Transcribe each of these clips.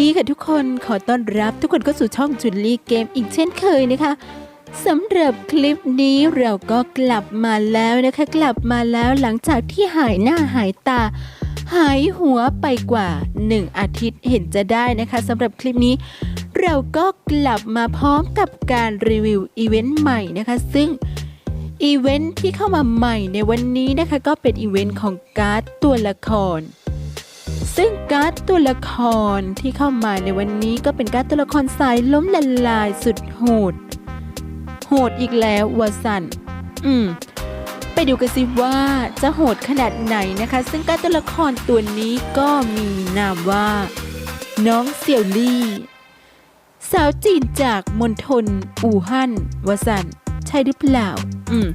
ดีค่ะทุกคนขอต้อนรับทุกคนเข้าสู่ช่องจุนลี่เกมอีกเช่นเคยนะคะสำหรับคลิปนี้เราก็กลับมาแล้วนะคะ กลับมาแล้วหลังจากที่หายหน้าหายตา หายหัวไปกว่า 1 อาทิตย์เห็นจะได้นะคะสำหรับคลิปนี้ เราก็กลับมาพร้อมกับการรีวิวอีเวนต์ใหม่นะคะ ซึ่งอีเวนต์ที่เข้ามาใหม่ในวันนี้นะคะก็เป็นอีเวนต์ของการ์ดตัวละคร ซึ่งการ์ดตัวละครที่เข้ามาในวันนี้ก็เป็นการ์ดตัวละครสายล้มละลายสุดโหด โหดอีกแล้ววสันอืมไปดูกันสิว่าจะโหดขนาดไหนนะคะ ซึ่งการ์ดตัวละครตัวนี้ก็มีนามว่า น้องเสี่ยวลี่ สาวจีนจากมณฑลอู่ฮั่นวสันใช่หรือเปล่า อืม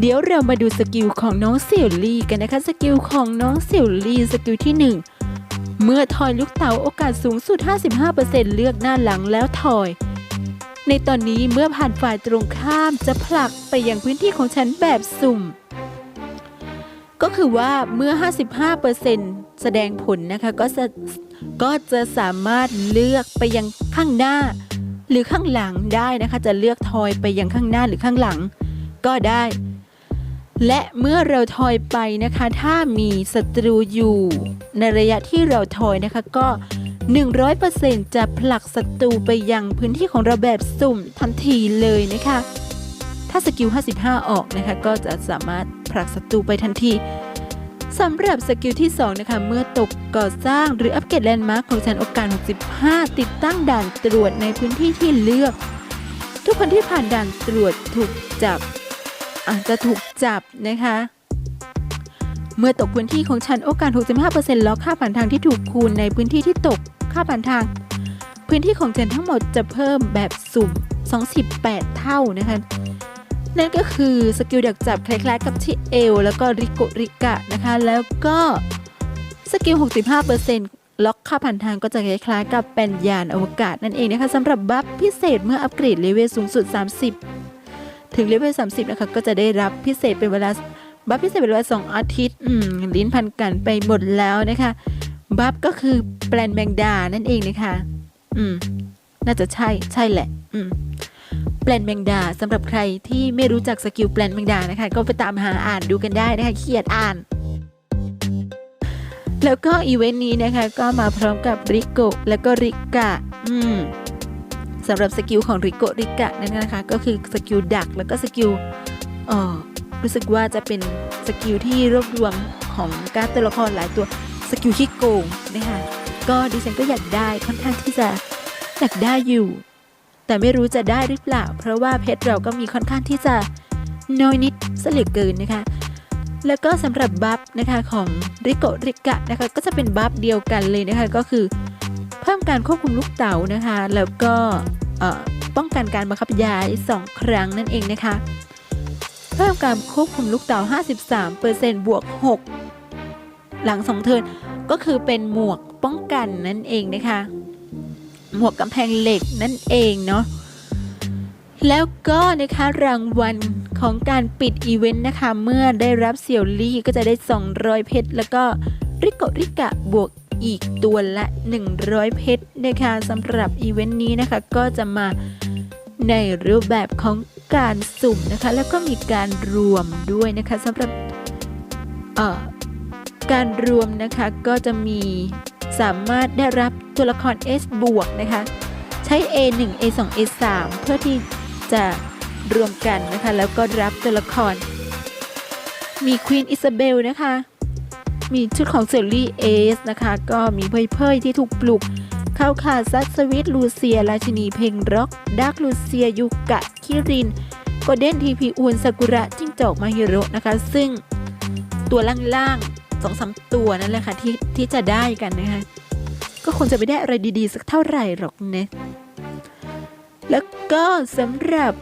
เดี๋ยวเรามาดูสกิลของน้องเสี่ยวลี่กันนะคะ สกิลของน้องเสี่ยวลี่สกิลที่ 1 เมื่อทอยลูกเต๋าโอกาสสูงสุด 55%เลือกหน้าหลังแล้วทอย ในตอนนี้เมื่อผ่านฝ่ายตรงข้ามจะผลักไปยังพื้นที่ของฉันแบบสุ่ม ก็คือว่าเมื่อ 55%แสดงผลนะคะก็จะก็จะสามารถเลือกไปยังข้างหน้า หรือข้างหลังได้นะคะ จะเลือกทอยไปยังข้างหน้าหรือข้างหลัง ก็ได้ และเมื่อเราทอยไปนะคะ ถ้ามีศัตรูอยู่ ในระยะที่เราทอยนะคะก็ 100%จะผลักศัตรูไปยังพื้นที่ของเราแบบสุ่มทันทีเลยนะคะ ถ้าสกิล 55 ออกนะคะ ก็จะสามารถผลักศัตรูไปทันทีสำหรับสกิลที่ 2 นะคะ เมื่อตกก่อสร้างหรืออัปเกรดแลนด์มาร์คของฉันโอกาส 65 ติดตั้งด่านตรวจในพื้นที่ที่เลือก ทุกคนที่ผ่านด่านตรวจถูกจับอาจจะถูก จับนะคะ เมื่อตกพื้นที่ของฉันโอกาส 65%ล็อกค่าผ่านทางที่ถูกคูณในพื้นที่ที่ตกค่าผ่านทาง พื้นที่ของฉันทั้งหมดจะเพิ่มแบบสุ่ม28 เท่านะคะ นั่นก็คือสกิลดักจับคล้ายๆ กับที่เอลแล้วก็ริโกริกะนะคะ แล้วก็สกิล 65%ล็อกค่าผ่านทางก็จะคล้ายๆกับเป็นยานอวกาศนั่นเองนะคะสำหรับบัฟพิเศษเมื่ออัปเกรดเลเวลสูงสุด 30 ถึงเลเวล30 นะคะ ก็จะได้รับพิเศษเป็นเวลาบัฟพิเศษเป็นเวลา 2 อาทิตย์ อืม ลิ้นพันกันไปหมดแล้วนะคะ บัฟก็คือแปลนแมงดา นั่นเองนะคะ อืม น่าจะใช่ ใช่แหละ อืมแปลนแมงดาสำหรับใครที่ไม่รู้จักสกิลแปลนแมงดานะคะ ก็ไปตามหาอ่านดูกันได้นะคะเขียดอ่าน แล้วก็อีเวนต์นี้นะคะ ก็มาพร้อมกับริโกแล้วก็ริกะ อืม สำหรับสกิลของริโกริกะนั่นนะคะ ก็คือสกิลดักแล้วก็สกิลเอ่อรู้สึกว่าจะเป็นสกิลที่รวบรวมของการดตัวละครหลายตัวสกิลที่โกงนะคะก็ดิฉันก็อยากได้ค่อนข้างที่จะอยากได้อยู่ แต่ไม่รู้จะได้หรือเปล่า เพราะว่าเพชรเราก็มีค่อนข้างที่จะน้อยนิดเสลือเกินนะคะ แล้วก็สำหรับบัฟนะคะของริโกริกะนะคะก็จะเป็นบัฟเดียวกันเลยนะคะก็คือ เพิ่มการควบคุมลูกเต๋านะคะ แล้วก็ป้องกันการบังคับย้าย 2 ครั้งนั่นเองนะคะ เพิ่มการควบคุมลูกเต๋า 53%บวก 6 หลัง2เทินก็คือเป็นหมวกป้องกันนั่นเองนะคะ หมวกกำแพงเหล็กนั่นเองเนาะแล้วก็นะคะรางวัลของการปิดอีเวนต์นะคะ เมื่อได้รับเสี่ยวลี่ก็จะได้ 200 เพชร แล้วก็ริโกริกะบวก อีกตัวละ 100 เพชรนะคะสำหรับอีเวนต์นี้นะคะก็จะมาในรูปแบบของการสุ่มนะคะ แล้วก็มีการรวมด้วยนะคะสำหรับเอ่อการรวมนะคะก็จะมีสามารถได้รับตัวละคร S บวกนะคะ ใช้ A1 A2 A3 เพื่อที่จะรวมกันนะคะ แล้วก็รับตัวละคร มีควีนอิซาเบลนะคะ มีชุดของเซลลี่เอสนะคะ ก็มีเพยเพยที่ถูกปลุก เข้าขาซัสวิตลูเซีย ราชินีเพลงร็อกดักลูเซียยุกะคิรินโกเด้นทีพีอูนซากุระจิ้งจอกมาฮิโร่นะคะ ซึ่งตัวล่างๆสองสามตัวนั่นแหละค่ะที่ที่จะได้กันนะคะก็คงจะไม่ได้อะไรดีๆ สักเท่าไหร่หรอกเนะแล้วก็สำหรับ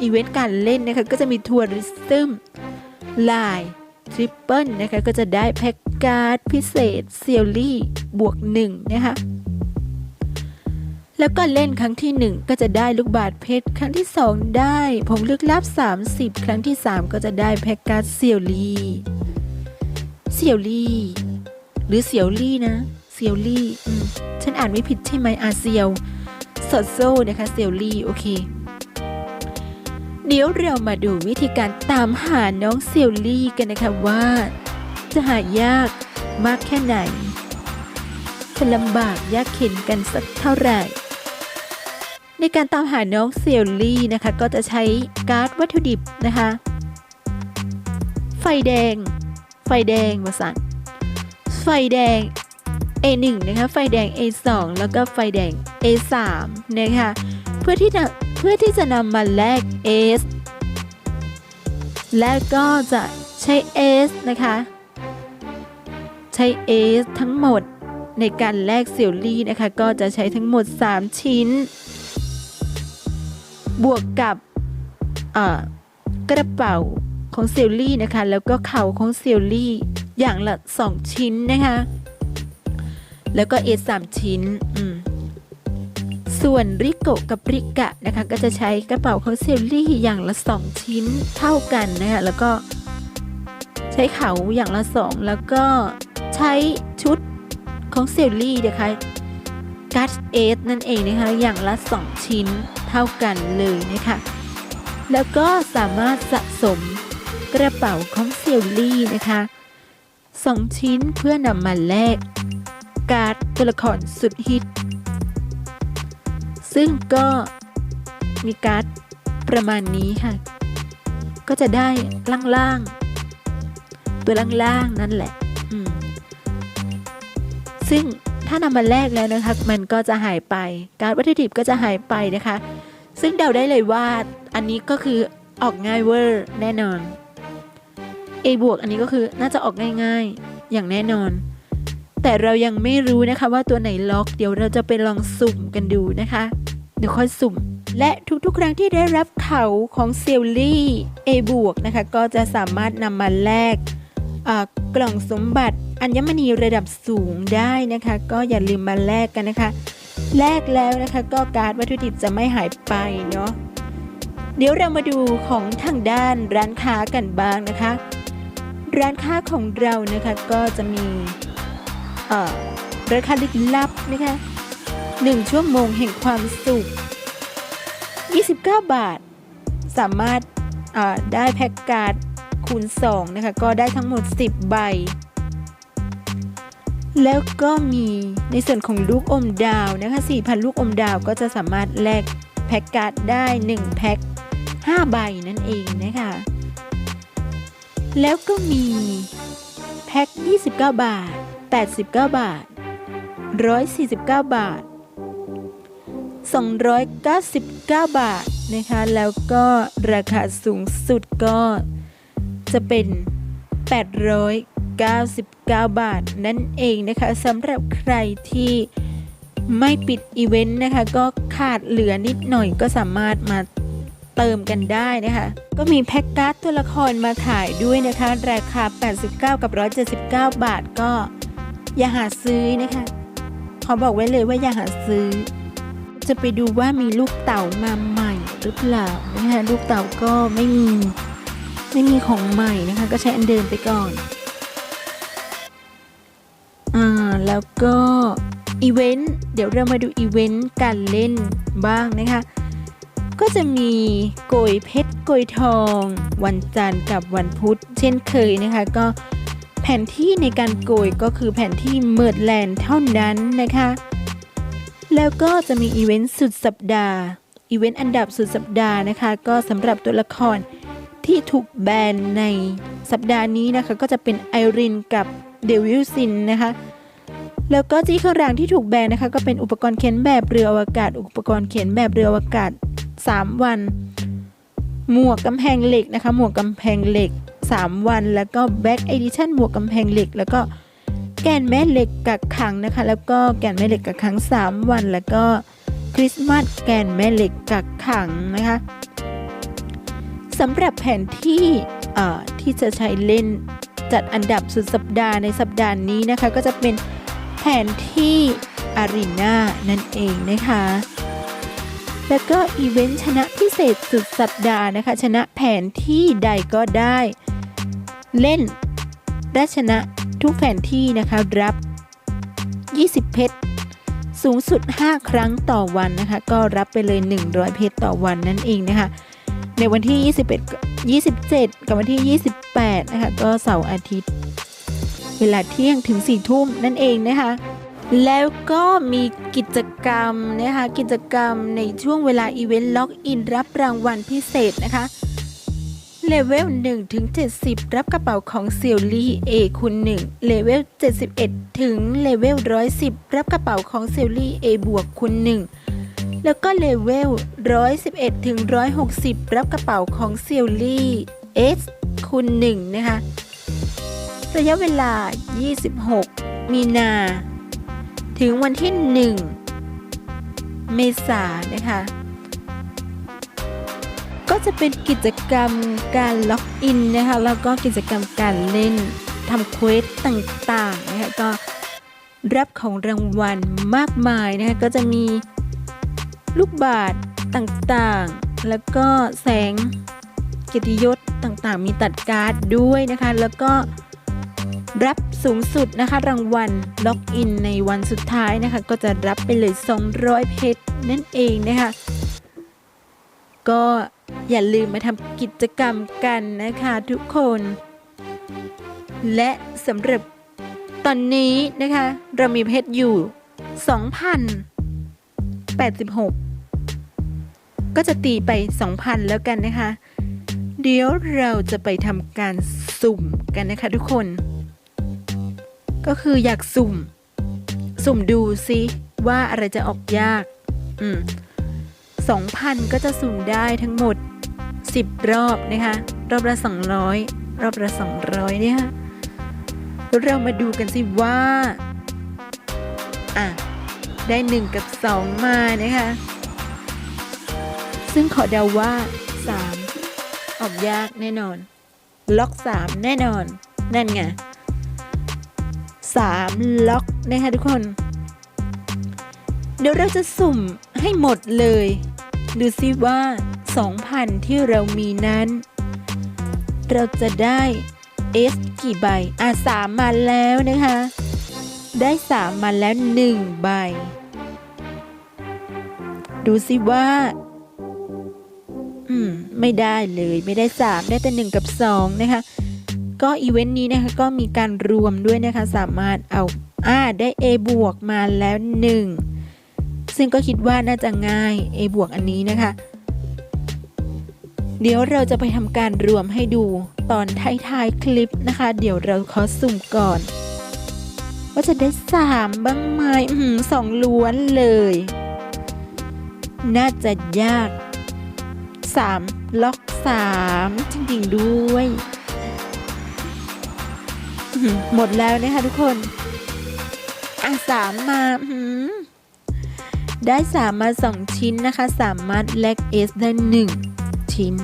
อีเวนต์การเล่นนะคะก็จะมีทัวริซึมไลน์ ทริปเปิลนะคะก็จะได้แพ็กการ์ดพิเศษเซียลลี่บวกหนึ่งนะคะแล้วก็เล่นครั้งที่ 1 ก็จะได้ลูกบาศเพชร ครั้งที่ 2 ได้ผมลึกลับ 30 ครั้งที่ 3 ก็จะได้แพ็กการ์ดเซียลลี่เซียลลี่หรือเซียวลี่นะเซีซียลี่ฉันอ่านไม่ผิดใช่ไหมอาเซียวสดโซนะคะเซียลี่โอเค เดี๋ยวเรามาดูวิธีการตามหาน้องเซียลี่กันนะคะว่า จะหายากมากแค่ไหนจะลำบากยากเข็นกันสักเท่าไหร่ ในการตามหาน้องเซียลี่นะคะ ก็จะใช้การ์ดวัตถุดิบนะคะ ไฟแดง ไฟแดงมาสั่นไฟแดง A1 นะคะ ไฟแดง A2 แล้วก็ไฟแดง A3 นะคะ เพื่อที่จะ พื่อที่จะนำมาแลก S แล้วก็จะใช้ S นะคะ ใช้ S ทั้งหมดในการแลกเซียวลี่นะคะ ก็จะใช้ทั้งหมด 3 ชิ้น บวกกับกระเป๋าของเซียวลี่นะคะ แล้วก็เข่าของเซียวลี่อย่างละ 2 ชิ้นนะคะ แล้วก็ S 3ชิ้น อืม ส่วนริโกะกับริกะนะคะก็จะใช้กระเป๋าขอเซลลี่อย่างละ 2 ชิ้นเท่ากันนะคะแล้วก็ใช้เขาอย่างละ 2 แล้วก็ใช้ชุดของเซลลี่นะคะกัสเอสนั่นเองนะคะอย่างละ 2 ชิ้นเท่ากันเลยนะคะแล้วก็สามารถสะสมกระเป๋าของเซลลี่นะคะ2ชิ้นเพื่อนำมาแลกการ์ดตัวละครสุดฮิต ซึ่งก็มีการ์ดประมาณนี้ค่ะ ก็จะได้ล่างๆ ตัวล่างๆ นั่นแหละ ซึ่งถ้านำมาแลกแล้วนะคะ มันก็จะหายไป การดวัตถุดิบก็จะหายไปนะคะ ซึ่งเดาได้เลยว่าอันนี้ก็คือออกง่ายเวอร์แน่นอน A บวกอันนี้ก็คือน่าจะออกง่ายๆ อย่างแน่นอน แต่เรายังไม่รู้นะคะว่าตัวไหนล็อก เดี๋ยวเราจะไปลองสุ่มกันดูนะคะ เดี๋ยวค่อยสุ่มและทุกๆ ครั้งที่ได้รับเขาของเซลลี่ A บวกนะคะ ก็จะสามารถนำมาแลกกล่องสมบัติอัญมณีระดับสูงได้นะคะ ก็อย่าลืมมาแลกกันนะคะ แลกแล้วนะคะก็การ์ดวัตถุดิบจะไม่หายไปเนาะเดี๋ยวเรามาดูของทางด้านร้านค้ากันบ้างนะคะ ร้านค้าของเรานะคะก็จะมีเออราคาลึกลับนะคะ 1 ชั่วโมงแห่งความสุข 29 บาท สามารถได้แพ็กการ์ดคูณ 2 นะคะ ก็ได้ทั้งหมด 10 ใบ แล้วก็มีในส่วนของลูกอมดาวนะคะ 4,000 ลูกอมดาวก็จะสามารถแลกแพ็กการ์ดได้ 1 แพ็ค5ใบนั่นเองนะคะ แล้วก็มีแพ็ค29 บาท 89 บาท 149 บาท 299 บาทนะคะ แล้วก็ราคาสูงสุดก็จะเป็น 899 บาท นั่นเองนะคะสำหรับใครที่ไม่ปิดอีเวนต์นะคะ ก็ขาดเหลือนิดหน่อยก็สามารถมาเติมกันได้นะคะ ก็มีแพ็กการ์ดตัวละครมาขายด้วยนะคะ ราคา 89 กับ 179 บาทก็อย่าหาซื้อนะคะ ขอบอกไว้เลยว่าอย่าหาซื้อ จะไปดูว่ามีลูกเต่ามาใหม่หรือเปล่านะคะลูกเต่าก็ไม่มีไม่มีของใหม่นะคะ ก็ใช้อันเดิมไปก่อนอ่าแล้วก็อีเวนต์เดี๋ยวเรามาดูอีเวนต์การเล่นบ้างนะคะ ก็จะมีโกยเพชรโกยทอง วันจันทร์กับวันพุธ เช่นเคยนะคะ ก็แผนที่ในการโกยก็คือแผนที่เมิร์ดแลนด์เท่านั้นนะคะ แล้วก็จะมีอีเวนต์สุดสัปดาห์ อีเวนต์อันดับสุดสัปดาห์นะคะ ก็สำหรับตัวละครที่ถูกแบนในสัปดาห์นี้นะคะ ก็จะเป็นไอรินกับเดวิลซินนะคะ แล้วก็จี้ข้างรางที่ถูกแบนนะคะ ก็เป็นอุปกรณ์เขียนแบบเรืออวกาศ อุปกรณ์เขียนแบบเรืออวกาศ 3 วัน หมวกกำแพงเหล็กนะคะ หมวกกำแพงเหล็ก 3 วัน แล้วก็แบ็กเอดิชั่นหมวกกำแพงเหล็ก แล้วก็ แกนแม่เหล็กกักขังนะคะ แล้วก็แกนแม่เหล็กกักขัง 3 วัน แล้วก็คริสต์มาสแกนแม่เหล็กกักขังนะคะสำหรับแผนที่เอ่อที่จะใช้เล่นจัดอันดับสุดสัปดาห์ในสัปดาห์นี้นะคะ ก็จะเป็นแผนที่อารีนานั่นเองนะคะ แล้วก็อีเวนต์ชนะพิเศษสุดสัปดาห์นะคะ ชนะแผนที่ใดก็ได้ เล่นและชนะ ทุกแผนที่นะคะรับ 20 เพชรสูงสุด 5 ครั้งต่อวันนะคะ ก็รับไปเลย 100 เพชรต่อวันนั่นเองนะคะ ในวันที่ 21 27 กับวันที่ 28 นะคะ ก็เสาร์อาทิตย์ เวลาเที่ยงถึง 4 ทุ่มนั่นเองนะคะ แล้วก็มีกิจกรรมนะคะ กิจกรรมในช่วงเวลาอีเวนต์ล็อกอินรับรางวัลพิเศษนะคะ เลเวล1ถึง70 รับกระเป๋าของเซียลี่ A คูณ1เลเวล71 ถึงเลเวล110 รับกระเป๋าของเซียลี่ A บวกคูณ1แล้วก็เลเวล111 ถึง 160 รับกระเป๋าของเซียลี่ S คูณ1นะคะ ระยะเวลา 26 มีนา ถึงวันที่ 1 เมษายนนะคะ ก็จะเป็นกิจกรรมการล็อกอินนะคะแล้วก็กิจกรรมการเล่นทำเควสต่างๆนะคะก็รับของรางวัลมากมายนะคะก็จะมีลูกบาศก์ต่างๆ แล้วก็แสงเกียรติยศต่างๆ มีตัดการ์ดด้วยนะคะ แล้วก็รับสูงสุดนะคะ รางวัลล็อกอินในวันสุดท้ายนะคะ ก็จะรับไปเลย 200 เพชรนั่นเองนะคะ ก็ อย่าลืมมาทำกิจกรรมกันนะคะทุกคน และสำหรับตอนนี้นะคะ เรามีเพชรอยู่ 2,086 ก็จะตีไป 2,000 แล้วกันนะคะ เดี๋ยวเราจะไปทำการสุ่มกันนะคะทุกคน ก็คืออยากสุ่ม สุ่มดูซิว่าอะไรจะออกยาก อืม สองพันก็จะสุ่มได้ทั้งหมดสิบรอบนะคะ รอบละสองร้อยรอบละสองร้อยเนี่ยเรามาดูกันสิว่า อะ ได้หนึ่งกับสองมานะคะ ซึ่งขอเดาว่าสามออกยากแน่นอน ล็อกสามแน่นอน นั่นไงสามล็อกนะคะทุกคนเดี๋ยวเราจะสุ่มให้หมดเลย ดูซิว่า 2,000 ที่เรามีนั้น เราจะได้ S กี่ใบ อะสามมาแล้วนะคะ ได้สามมาแล้วหนึ่งใบ ดูซิว่า อืม ไม่ได้เลยไม่ได้สามได้แต่หนึ่งกับสองนะคะ ก็อีเวนต์นี้นะคะ ก็มีการรวมด้วยนะคะ สามารถเอาอ่าได้ A บวกมาแล้ว 1 ซึ่งก็คิดว่าน่าจะง่าย A บวกอันนี้นะคะ เดี๋ยวเราจะไปทำการรวมให้ดูตอนท้ายๆคลิปนะคะ เดี๋ยวเราขอสุ่มก่อน ว่าจะได้ 3 บ้างไหมสองล้วนเลย น่าจะยาก 3 ล็อก 3 จริงๆด้วยหมดแล้วนะคะทุกคน อะสามมาอื้อหือ ได้สามมาสองชิ้นนะคะ สามารถแลกเอสได้หนึ่งชิ้น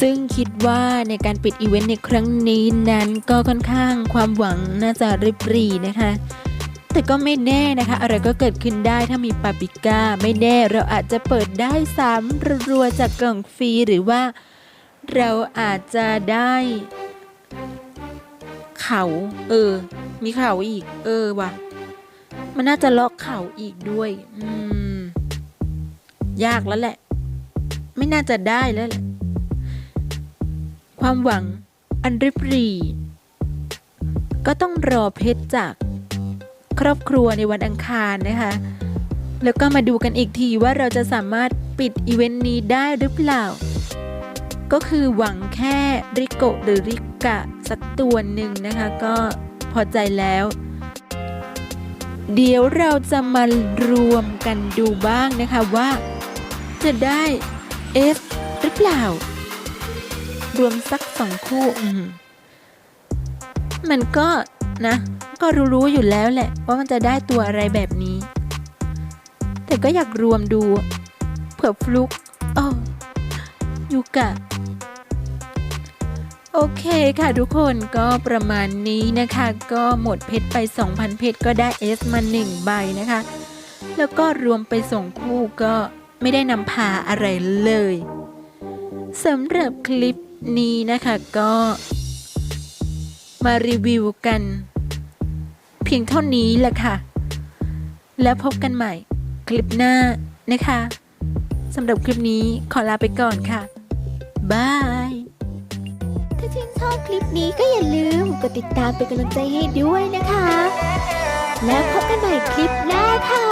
ซึ่งคิดว่าในการปิดอีเวนต์ในครั้งนี้นั้นก็ค่อนข้างความหวังน่าจะริบรีนะคะ แต่ก็ไม่แน่นะคะ อะไรก็เกิดขึ้นได้ถ้ามีปาปิก้า ไม่แน่เราอาจจะเปิดได้สามรัวจากกล่องฟรีหรือว่าเราอาจจะได้ เขา เออ มีเขาอีก เออว่ะ มันน่าจะล็อกเข่าอีกด้วย อืม ยากแล้วแหละ ไม่น่าจะได้แล้วแหละ ความหวังอันริบหรี ก็ต้องรอเพชรจากครอบครัวในวันอังคารนะคะ แล้วก็มาดูกันอีกทีว่าเราจะสามารถปิดอีเวนต์นี้ได้หรือเปล่า ก็คือหวังแค่ริโกหรือริกะสักตัวหนึ่งนะคะ ก็พอใจแล้ว เดี๋ยวเราจะมารวมกันดูบ้างนะคะว่า จะได้ F หรือเปล่า รวมสักสองคู่มมันก็นะ ก็รู้ๆอยู่แล้วแหละ ว่ามันจะได้ตัวอะไรแบบนี้ แต่ก็อยากรวมดู เผื่อฟลุกอ๋อยูกะ โอเคค่ะทุกคนก็ประมาณนี้นะคะ ก็หมดเพชรไป 2,000 เพชรก็ได้ S มา 1 ใบนะคะ แล้วก็รวมไปส่งคู่ก็ไม่ได้นำพาอะไรเลยสำหรับคลิปนี้นะคะก็มารีวิวกัน เพียงเท่านี้แหละค่ะ แล้วพบกันใหม่คลิปหน้านะคะสำหรับคลิปนี้ขอลาไปก่อนค่ะบาย ชอบคลิปนี้ก็อย่าลืมกดติดตามเป็นกำลังใจให้ด้วยนะคะ แล้วพบกันใหม่คลิปหน้าค่ะ